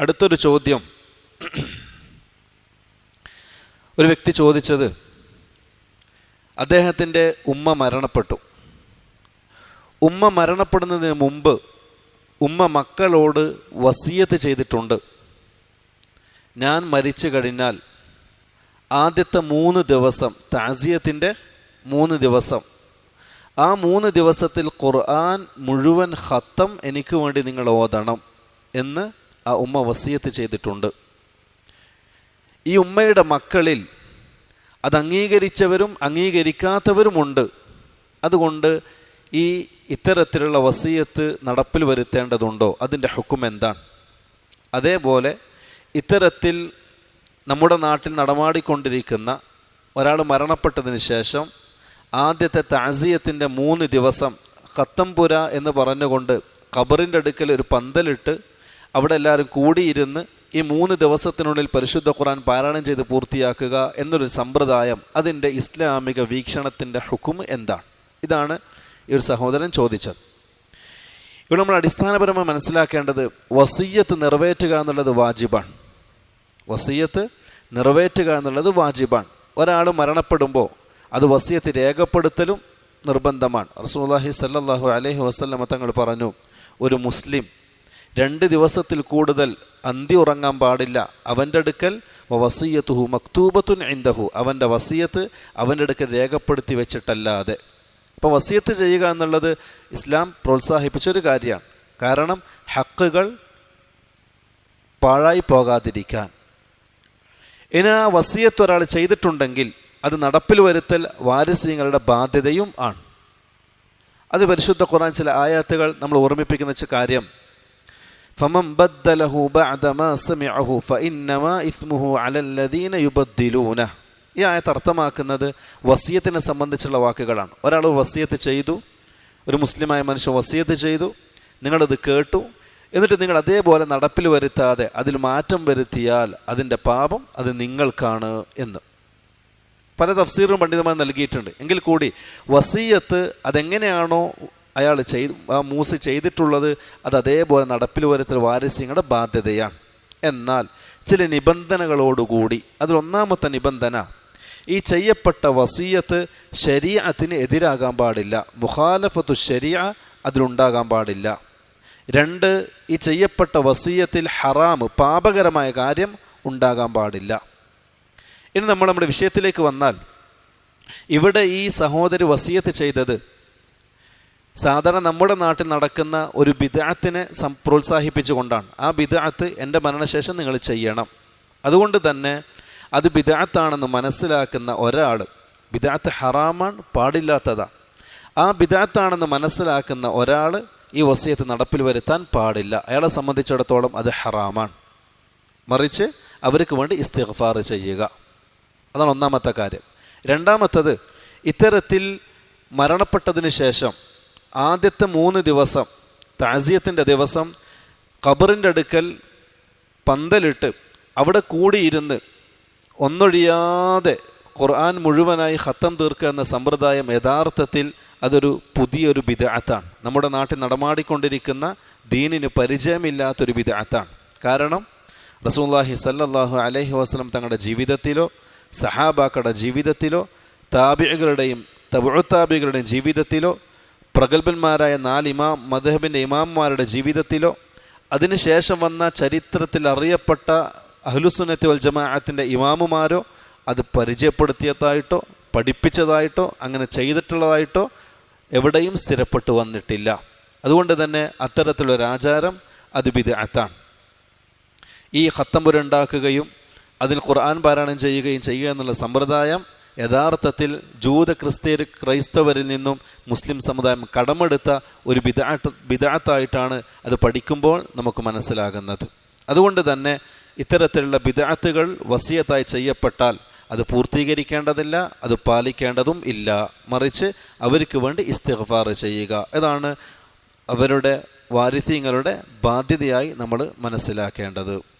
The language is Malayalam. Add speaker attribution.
Speaker 1: അടുത്തൊരു ചോദ്യം. ഒരു വ്യക്തി ചോദിച്ചത് അദ്ദേഹത്തിന്റെ ഉമ്മ മരണപ്പെട്ടു. ഉമ്മ മരണപ്പെടുന്നതിന് മുമ്പ് ഉമ്മ മക്കളോട് വസീയത്ത് ചെയ്തിട്ടുണ്ട്. ഞാൻ മരിച്ചു കഴിഞ്ഞാൽ ആദ്യത്തെ മൂന്ന് ദിവസം താസിയത്തിന്റെ മൂന്ന് ദിവസം ആ മൂന്ന് ദിവസത്തിൽ ഖുർആൻ മുഴുവൻ ഹത്തം എനിക്ക് വേണ്ടി നിങ്ങൾ ഓതണം എന്ന് ആ ഉമ്മ വസീയത്ത് ചെയ്തിട്ടുണ്ട്. ഈ ഉമ്മയുടെ മക്കളിൽ അത് അംഗീകരിച്ചവരും അംഗീകരിക്കാത്തവരുമുണ്ട്. അതുകൊണ്ട് ഈ ഇത്തരത്തിലുള്ള വസീയത്ത് നടപ്പിൽ വരുത്തേണ്ടതുണ്ടോ? അതിന്റെ ഹുക്കും എന്താണ്? അതേപോലെ ഇത്തരത്തിൽ നമ്മുടെ നാട്ടിൽ നടമാടിക്കൊണ്ടിരിക്കുന്ന ഒരാൾ മരണപ്പെട്ടതിന് ശേഷം ആദ്യത്തെ താസിയത്തിന്റെ മൂന്ന് ദിവസം ഖത്തംപുര എന്ന് പറഞ്ഞുകൊണ്ട് ഖബറിന്റെ അടുക്കൽ ഒരു പന്തലിട്ട് അവിടെ എല്ലാവരും കൂടിയിരുന്ന് ഈ മൂന്ന് ദിവസത്തിനുള്ളിൽ പരിശുദ്ധ ഖുറാൻ പാരായണം ചെയ്ത് പൂർത്തിയാക്കുക എന്നൊരു സമ്പ്രദായം അതിന്റെ ഇസ്ലാമിക വീക്ഷണത്തിന്റെ ഹുക്കും എന്താണ്? ഇതാണ് ഈ ഒരു സഹോദരൻ ചോദിച്ചത്. ഇവിടെ നമ്മൾ അടിസ്ഥാനപരമായി മനസ്സിലാക്കേണ്ടത് വസീയത്ത് നിറവേറ്റുക എന്നുള്ളത് വാജിബാണ്. വസീയത്ത് നിറവേറ്റുക എന്നുള്ളത് വാജിബാണ്. ഒരാൾ മരണപ്പെടുമ്പോൾ അത് വസീയത്ത് രേഖപ്പെടുത്തലും നിർബന്ധമാണ്. റസൂല്ലാഹി സല്ലാഹു അലഹി വസ്ലമ തങ്ങൾ പറഞ്ഞു ഒരു മുസ്ലിം രണ്ട് ദിവസത്തിൽ കൂടുതൽ അന്തി ഉറങ്ങാൻ പാടില്ല. അവന്റെ അടുക്കൽ വസീയത്തുഹു മക്തൂബത്തുൻ ഇന്ദഹു അവന്റെ വസീയത്ത് അവന്റെ അടുക്കൽ രേഖപ്പെടുത്തി വെച്ചിട്ടല്ലാതെ. അപ്പോൾ വസീയത്ത് ചെയ്യുക എന്നുള്ളത് ഇസ്ലാം പ്രോത്സാഹിപ്പിച്ചൊരു കാര്യമാണ്. കാരണം ഹക്കുകൾ പാഴായി പോകാതിരിക്കാൻ. ഇനി ആ വസീയത്ത് ഒരാൾ ചെയ്തിട്ടുണ്ടെങ്കിൽ അത് നടപ്പിൽ വരുത്തൽ വാരസ്യങ്ങളുടെ ബാധ്യതയും ആണ്. അത് പരിശുദ്ധ ഖുറാൻ ചില ആയാത്തുകൾ നമ്മൾ ഓർമ്മിപ്പിക്കുന്ന കാര്യം. فمن بدله بعد ما سمعه فإنما إثمه على الذين يبدلونه ഈ ആയത്ത് അർത്ഥമാക്കുന്നത് വസീയത്തിനെ സംബന്ധിച്ചുള്ള വാക്കുകളാണ് ഒരാൾ വസീയത്ത് ചെയ്തു ഒരു മുസ്ലിമായ മനുഷ്യൻ വസീയത്ത് ചെയ്തു നിങ്ങളത് കേട്ടു എന്നിട്ട് നിങ്ങൾ അതേപോലെ നടപ്പിൽ വരുത്താതെ അതിൽ മാറ്റം വരുത്തിയാൽ അതിൻ്റെ പാപം അത് നിങ്ങൾക്കാണ് എന്ന് പല തഫ്സീറും പണ്ഡിതമായി നൽകിയിട്ടുണ്ട് എങ്കിൽ കൂടി വസീയത്ത് അതെങ്ങനെയാണോ അയാൾ ചെയ്ത് ആ മൂസ് ചെയ്തിട്ടുള്ളത് അത് അതേപോലെ നടപ്പിൽ വരുത്തൽ വാരസ്യങ്ങളുടെ ബാധ്യതയാണ്. എന്നാൽ ചില നിബന്ധനകളോടുകൂടി അതിലൊന്നാമത്തെ നിബന്ധന ഈ ചെയ്യപ്പെട്ട വസീയത്ത് ശരീഅത്തിന് എതിരാകാൻ പാടില്ല. മുഖാലഫത്തു ശരിയ അതിലുണ്ടാകാൻ പാടില്ല. രണ്ട് ഈ ചെയ്യപ്പെട്ട വസീയത്തിൽ ഹറാം പാപകരമായ കാര്യം ഉണ്ടാകാൻ പാടില്ല. ഇനി നമ്മൾ നമ്മുടെ വിഷയത്തിലേക്ക് വന്നാൽ ഇവിടെ ഈ സഹോദരി വസീയത്ത് ചെയ്തത് സാധാരണ നമ്മുടെ നാട്ടിൽ നടക്കുന്ന ഒരു ബിദാത്തിനെ പ്രോത്സാഹിപ്പിച്ചുകൊണ്ടാണ്. ആ ബിദാത്ത് എന്റെ മരണശേഷം നിങ്ങൾ ചെയ്യണം. അതുകൊണ്ട് തന്നെ അത് ബിദാത്താണെന്ന് മനസ്സിലാക്കുന്ന ഒരാൾ ബിദാത്ത് ഹറാമാണ് പാടില്ലാത്തതാണ് ആ ബിദാത്താണെന്ന് മനസ്സിലാക്കുന്ന ഒരാൾ ഈ വസീയത്ത് നടപ്പിൽ വരുത്താൻ പാടില്ല. അയാളെ സംബന്ധിച്ചിടത്തോളം അത് ഹറാമാണ്. മറിച്ച് അവർക്ക് വേണ്ടി ഇസ്തിഗ്ഫാർ ചെയ്യുക. അതാണ് ഒന്നാമത്തെ കാര്യം. രണ്ടാമത്തത് ഇത്തരത്തിൽ മരണപ്പെട്ടതിന് ശേഷം ആദ്യത്തെ മൂന്ന് ദിവസം താസിയത്തിന്റെ ദിവസം ഖബറിന്റെ അടുക്കൽ പന്തലിട്ട് അവിടെ കൂടിയിരുന്ന് ഒന്നൊഴിയാതെ ഖുർആൻ മുഴുവനായി ഹത്തം തീർക്കുക എന്ന സമ്പ്രദായം യഥാർത്ഥത്തിൽ അതൊരു പുതിയൊരു ബിദഅത്താണ്. നമ്മുടെ നാട്ടിൽ നടമാടിക്കൊണ്ടിരിക്കുന്ന ദീനിന് പരിചയമില്ലാത്തൊരു ബിദഅത്താണ്. കാരണം റസൂല്ലാഹി സല്ലാഹു അലഹി വസ്ലം തങ്ങളുടെ ജീവിതത്തിലോ സഹാബാക്കളുടെ ജീവിതത്തിലോ താബികളുടെയും തബുത്താബികളുടെയും ജീവിതത്തിലോ പ്രഗത്ഭന്മാരായ നാല് ഇമാം മദഹബിന്റെ ഇമാംമാരുടെ ജീവിതത്തിലോ അതിനുശേഷം വന്ന ചരിത്രത്തിൽ അറിയപ്പെട്ട അഹ്ലുസുനത്തി വൽ ജമാഅത്തിന്റെ ഇമാമുമാരോ അത് പരിചയപ്പെടുത്തിയതായിട്ടോ പഠിപ്പിച്ചതായിട്ടോ അങ്ങനെ ചെയ്തിട്ടുള്ളതായിട്ടോ എവിടെയും സ്ഥിരപ്പെട്ടു വന്നിട്ടില്ല. അതുകൊണ്ട് തന്നെ അത്തരത്തിലൊരാചാരം അത് ബിദഅത്താണ്. ഈ ഖത്തമ്പുരുണ്ടാക്കുകയും അതിൽ ഖുർആൻ പാരായണം ചെയ്യുകയും ചെയ്യുക എന്നുള്ള സമ്പ്രദായം യഥാർത്ഥത്തിൽ ജൂത ക്രിസ്തീയ ക്രൈസ്തവരിൽ നിന്നും മുസ്ലിം സമുദായം കടമെടുത്ത ഒരു ബിദാട്ട് ബിദാത്തായിട്ടാണ് അത് പഠിക്കുമ്പോൾ നമുക്ക് മനസ്സിലാകുന്നത്. അതുകൊണ്ട് തന്നെ ഇത്തരത്തിലുള്ള ബിദാത്തുകൾ വസിയത്തായി ചെയ്യപ്പെട്ടാൽ അത് പൂർത്തീകരിക്കേണ്ടതില്ല അത് പാലിക്കേണ്ടതും ഇല്ല. മറിച്ച് അവർക്ക് വേണ്ടി ഇസ്തിഗ്ഫാർ ചെയ്യുക. ഇതാണ് അവരുടെ വാരിഥ്യങ്ങളുടെ ബാധ്യതയായി നമ്മൾ മനസ്സിലാക്കേണ്ടത്.